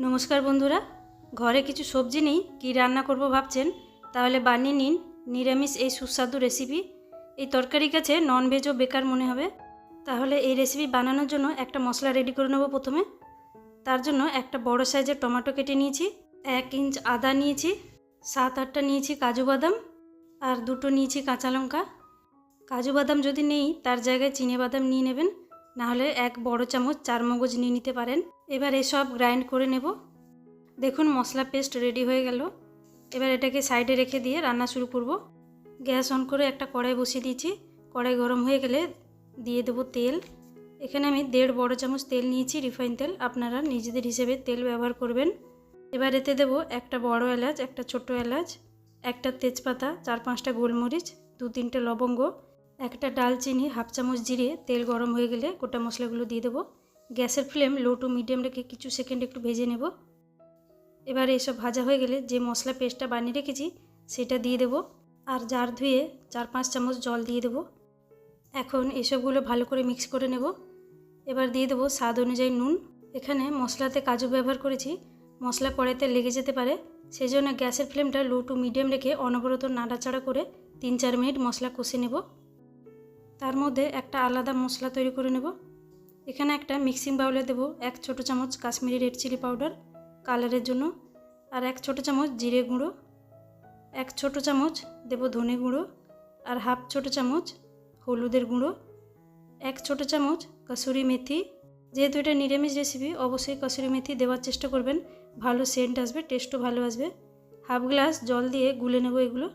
নমস্কার বন্ধুরা। ঘরে কিছু সবজি নেই, কী রান্না করব ভাবছেন? তাহলে বানিয়ে নিন নিরামিষ এই সুস্বাদু রেসিপি। এই তরকারি কাছে ননভেজও বেকার মনে হবে। তাহলে এই রেসিপি বানানোর জন্য একটা মশলা রেডি করে নেব প্রথমে। তার জন্য একটা বড় সাইজের টমেটো কেটে নিয়েছি, এক ইঞ্চ আদা নিয়েছি, সাত আটটা নিয়েছি কাজু বাদাম, আর দুটো নিয়েছি কাঁচা লঙ্কা। কাজু বাদাম যদি নেই, তার জায়গায় চিনে বাদাম নিয়ে নেবেন। নাহলে এক বড় চামচ চার মগজ নিয়ে নিতে পারেন। এবার এসব গ্রাইন্ড করে নেব। দেখুন, মশলা পেস্ট রেডি হয়ে গেল। এবার এটাকে সাইডে রেখে দিয়ে রান্না শুরু করব। গ্যাস অন করে একটা কড়াই বসিয়ে দিয়েছি। কড়াই গরম হয়ে গেলে দিয়ে দেবো তেল। এখানে আমি দেড় বড় চামচ তেল নিয়েছি, রিফাইন তেল। আপনারা নিজেদের হিসেবে তেল ব্যবহার করবেন। এবার এতে দেবো একটা বড় এলাচ, একটা ছোট এলাচ, একটা তেজপাতা, চার পাঁচটা গোলমরিচ, দু তিনটে লবঙ্গ, একটা ডালচিনি, হাফ চামচ জিরে, তেল গরম হয়ে গেলে গোটা মশলাগুলো দিয়ে দেবো। গ্যাসের ফ্লেম লো টু মিডিয়াম রেখে কিছু সেকেন্ড একটু ভেজে নেব। এবার এসব ভাজা হয়ে গেলে যে মশলা পেস্টটা বানিয়ে রেখেছি, সেটা দিয়ে দেবো। আর জার ধুয়ে চার পাঁচ চামচ জল দিয়ে দেবো। এখন এসবগুলো ভালো করে মিক্স করে নেব। এবার দিয়ে দেবো স্বাদ অনুযায়ী নুন। এখানে মশলাতে কাজু ব্যবহার করেছি। মশলা কড়াইতে লেগে যেতে পারে। সেই জন্য গ্যাসের ফ্লেমটা লো টু মিডিয়াম রেখে অনবরত নাড়াচাড়া করে তিন চার মিনিট মশলা কষে নেব। তার মধ্যে একটা আলাদা মশলা তৈরি করে নেব। এখানে একটা মিক্সিং বাউলে দেবো এক ছোটো চামচ কাশ্মীরি রেড চিলি পাউডার কালারের জন্য, আর এক ছোটো চামচ জিরে গুঁড়ো, এক ছোটো চামচ দেবো ধনে গুঁড়ো, আর হাফ ছোটো চামচ হলুদের গুঁড়ো, এক ছোটো চামচ কসুরি মেথি। যেহেতু এটা নিরামিষ রেসিপি অবশ্যই কসুরি মেথি দেওয়ার চেষ্টা করবেন। ভালো সেন্ট আসবে টেস্টও ভালো আসবে। হাফ গ্লাস জল দিয়ে গুলে নেব এগুলো।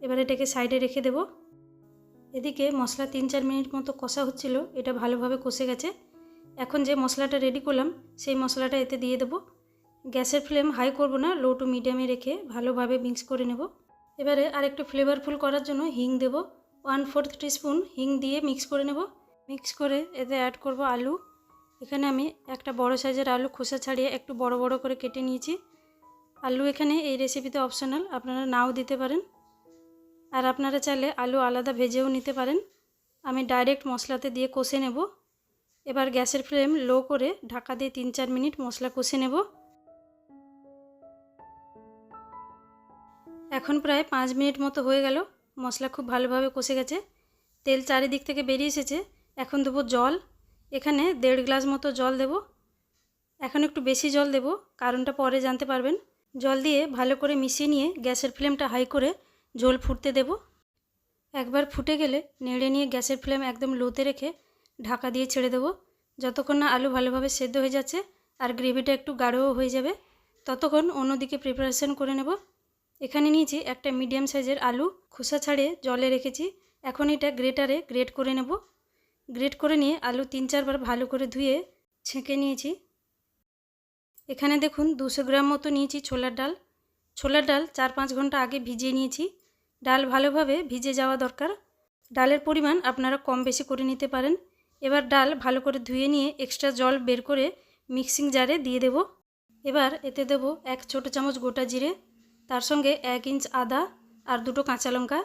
এবার এটাকে সাইডে রেখে দেবো। এদিকে মশলা তিন চার মিনিট মতো কষা হচ্ছিল, এটা ভালোভাবে কষে গেছে। এখন যে মশলাটা রেডি করলাম, সেই মশলাটা এতে দিয়ে দেবো। গ্যাসের ফ্লেম হাই করব না লো টু মিডিয়ামে রেখে ভালোভাবে মিক্স করে নেব। এবারে আরেকটু ফ্লেভারফুল করার জন্য হিং দেব। ওয়ান ফোর্থ টিস্পুন হিং দিয়ে মিক্স করে নেব। মিক্স করে এতে অ্যাড করব আলু। এখানে আমি একটা বড় সাইজের আলু খোসা ছাড়িয়ে একটু বড় বড় করে কেটে নিয়েছি। আলু এখানে এই রেসিপিতে অপশনাল আপনারা নাও দিতে পারেন। আর আপনারা চাইলে আলু আলাদা ভেজেও নিতে পারেন। আমি ডাইরেক্ট মশলাতে দিয়ে কষে নেব। এবার গ্যাসের ফ্লেম লো করে ঢাকা দিয়ে তিন চার মিনিট মশলা কষে নেব। এখন প্রায় পাঁচ মিনিট মতো হয়ে গেল। মশলা খুব ভালোভাবে কষে গেছে। তেল চারিদিক থেকে বেরিয়ে এসেছে। এখন দেবো জল। এখানে দেড় গ্লাস মতো জল দেব। এখন একটু বেশি জল দেব। কারণটা পরে জানতে পারবেন। জল দিয়ে ভালো করে মিশিয়ে নিয়ে গ্যাসের ফ্লেমটা হাই করে ঝোল ফুটতে দেব। একবার ফুটে গেলে নেড়ে নিয়ে গ্যাসের ফ্লেম একদম লোতে রেখে ঢাকা দিয়ে ছেড়ে দেবো। যতক্ষণ না আলু ভালোভাবে সেদ্ধ হয়ে যাচ্ছে আর গ্রেভিটা একটু গাঢ়ও হয়ে যাবে, ততক্ষণ অন্যদিকে প্রিপারেশন করে নেব। এখানে নিয়েছি একটা মিডিয়াম সাইজের আলু, খোসা ছাড়িয়ে জলে রেখেছি। এখন এটা গ্রেটারে গ্রেট করে নেব। গ্রেট করে নিয়ে আলু তিন চারবার ভালো করে ধুয়ে ছেঁকে নিয়েছি। এখানে দেখুন দুশো গ্রাম মতো নিয়েছি ছোলার ডাল। ছোলার ডাল চার পাঁচ ঘণ্টা আগে ভিজিয়ে নিয়েছি। ডাল ভালোভাবে ভিজে যাওয়া দরকার। ডালের পরিমাণ আপনারা কম বেশি করে নিতে পারেন। এবার ডাল ভালো করে ধুয়ে নিয়ে এক্সট্রা জল বের করে মিক্সিং জারে দিয়ে দেব। এবার এতে দেব এক ছোটো চামচ গোটা জিরে, তার সঙ্গে এক ইঞ্চ আদা আর দুটো কাঁচা লঙ্কা।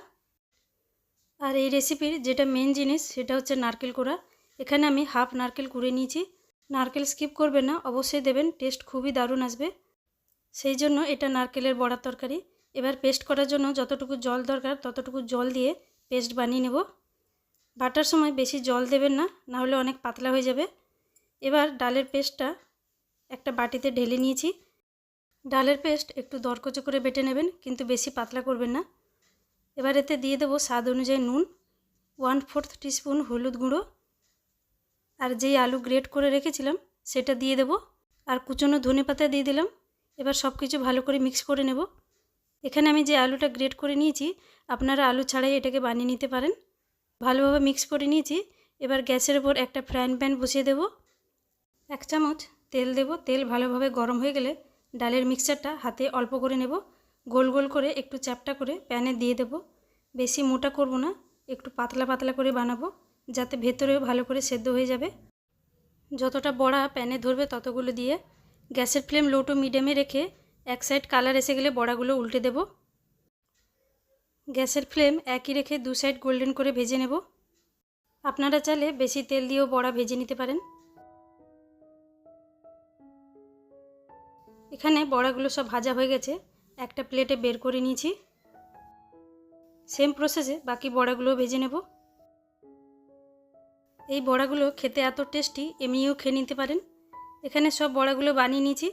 আর এই রেসিপির যেটা মেন জিনিস সেটা হচ্ছে নারকেল কোড়া। এখানে আমি হাফ নারকেল কুড়ে নিয়েছি। নারকেল স্কিপ করবে না, অবশ্যই দেবেন টেস্ট খুবই দারুণ আসবে। সেই জন্য এটা নারকেলের বড়ার তরকারি। এবার পেস্ট করার জন্য যতটুকু জল দরকার ততটুকু জল দিয়ে পেস্ট বানিয়ে নেব। বাটার সময় বেশি জল দেবেন না নাহলে অনেক পাতলা হয়ে যাবে। এবার ডালের পেস্টটা একটা বাটিতে ঢেলে নিয়েছি। ডালের পেস্ট একটু দরকচে করে বেটে নেবেন, কিন্তু বেশি পাতলা করবেন না। এবার এতে দিয়ে দেবো স্বাদ অনুযায়ী নুন ওয়ান ফোর্থ টিস্পুন হলুদ গুঁড়ো। আর যেই আলু গ্রেট করে রেখেছিলাম, সেটা দিয়ে দেবো। আর কুচনো ধনে পাতা দিয়ে দিলাম। এবার সব কিছু ভালো করে মিক্স করে নেব। এখানে আমি যে আলুটা গ্রেট করে নিয়েছি, আপনারা আলু ছাড়াই এটাকে বানিয়ে নিতে পারেন। ভালোভাবে মিক্স করে নিয়েছি। এবার গ্যাসের ওপর একটা ফ্রাইং প্যান বসিয়ে দেব। এক চামচ তেল দেব। তেল ভালোভাবে গরম হয়ে গেলে ডালের মিক্সচারটা হাতে অল্প করে নেব। গোল গোল করে একটু চ্যাপটা করে প্যানে দিয়ে দেব। বেশি মোটা করব না, একটু পাতলা পাতলা করে বানাবো, যাতে ভেতরেও ভালো করে সেদ্ধ হয়ে যাবে। যতটা বড়া প্যানে ধরবে ততগুলো দিয়ে গ্যাসের ফ্লেম লো টু মিডিয়ামে রেখে এক সাইড কালার এসে গেলে বড়াগুলো উল্টে দেব। গ্যাসের ফ্লেম একই রেখে দু সাইড গোল্ডেন করে ভেজে নেব। আপনারা চাইলে বেশি তেল দিয়েও বড়া ভেজে নিতে পারেন। এখানে বড়াগুলো সব ভাজা হয়ে গেছে। একটা প্লেটে বের করে নিয়েছি। সেম প্রসেসে বাকি বড়াগুলো ভেজে নেব। এই বড়াগুলো খেতে এত টেস্টি এমনিও খেয়ে নিতে পারেন। এখানে সব বড়াগুলো বানিয়ে নিয়েছি।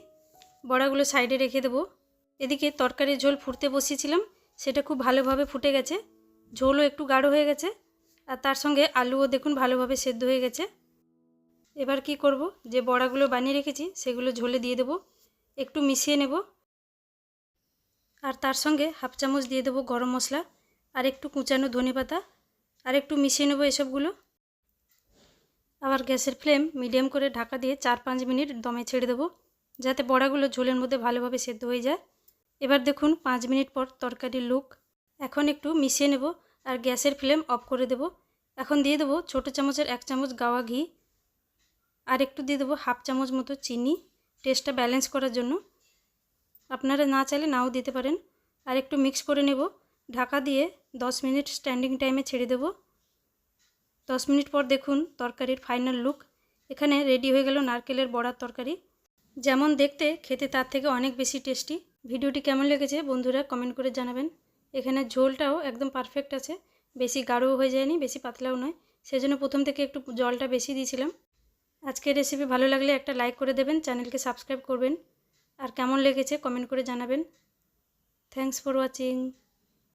বড়াগুলো সাইডে রেখে দেবো। এদিকে তরকারির ঝোল ফুটতে বসিয়েছিলাম, সেটা খুব ভালোভাবে ফুটে গেছে। ঝোলও একটু গাঢ় হয়ে গেছে, আর তার সঙ্গে আলুও দেখুন ভালোভাবে সেদ্ধ হয়ে গেছে। এবার কি করব, যে বড়াগুলো বানিয়ে রেখেছি, সেগুলো ঝোলে দিয়ে দেবো, একটু মিশিয়ে নেব। আর তার সঙ্গে হাফ চামচ দিয়ে দেবো গরম মশলা, আর একটু কুচানো ধনে পাতা, আর একটু মিশিয়ে নেব এসবগুলো। আবার গ্যাসের ফ্লেম মিডিয়াম করে ঢাকা দিয়ে চার পাঁচ মিনিট দমে ছেড়ে দেবো। যাতে বড়াগুলো ঝোলের মধ্যে ভালোভাবে সেদ্ধ হয়ে যায়। এবার দেখুন, পাঁচ মিনিট পর তরকারির লুক এখন একটু মিশিয়ে নেব আর গ্যাসের ফ্লেম অফ করে দেব। এখন দিয়ে দেবো ছোটো চামচের এক চামচ গাওয়া ঘি আর একটু দিয়ে দেবো হাফ চামচ মতো চিনি। টেস্টটা ব্যালেন্স করার জন্য। আপনারা না চাইলে নাও দিতে পারেন। আর একটু মিক্স করে নেব। ঢাকা দিয়ে দশ মিনিট স্ট্যান্ডিং টাইমে ছেড়ে দেব। দশ মিনিট পর দেখুন তরকারির ফাইনাল লুক এখানে রেডি হয়ে গেল নারকেলের বড়ার তরকারি। যেমন দেখতে, খেতে তার থেকে অনেক বেশি টেস্টি। ভিডিওটি কেমন লেগেছে বন্ধুরা কমেন্ট করে জানাবেন। এখানে ঝোলটাও একদম পারফেক্ট আছে। বেশি গাঢ়ও হয়ে যায়নি, বেশি পাতলাও নয়। সেজন্য প্রথম থেকে একটু জলটা বেশি দিয়েছিলাম। আজকের রেসিপি ভালো লাগলে একটা লাইক করে দেবেন চ্যানেলকে সাবস্ক্রাইব করবেন। আর কেমন লেগেছে কমেন্ট করে জানাবেন। Thanks for watching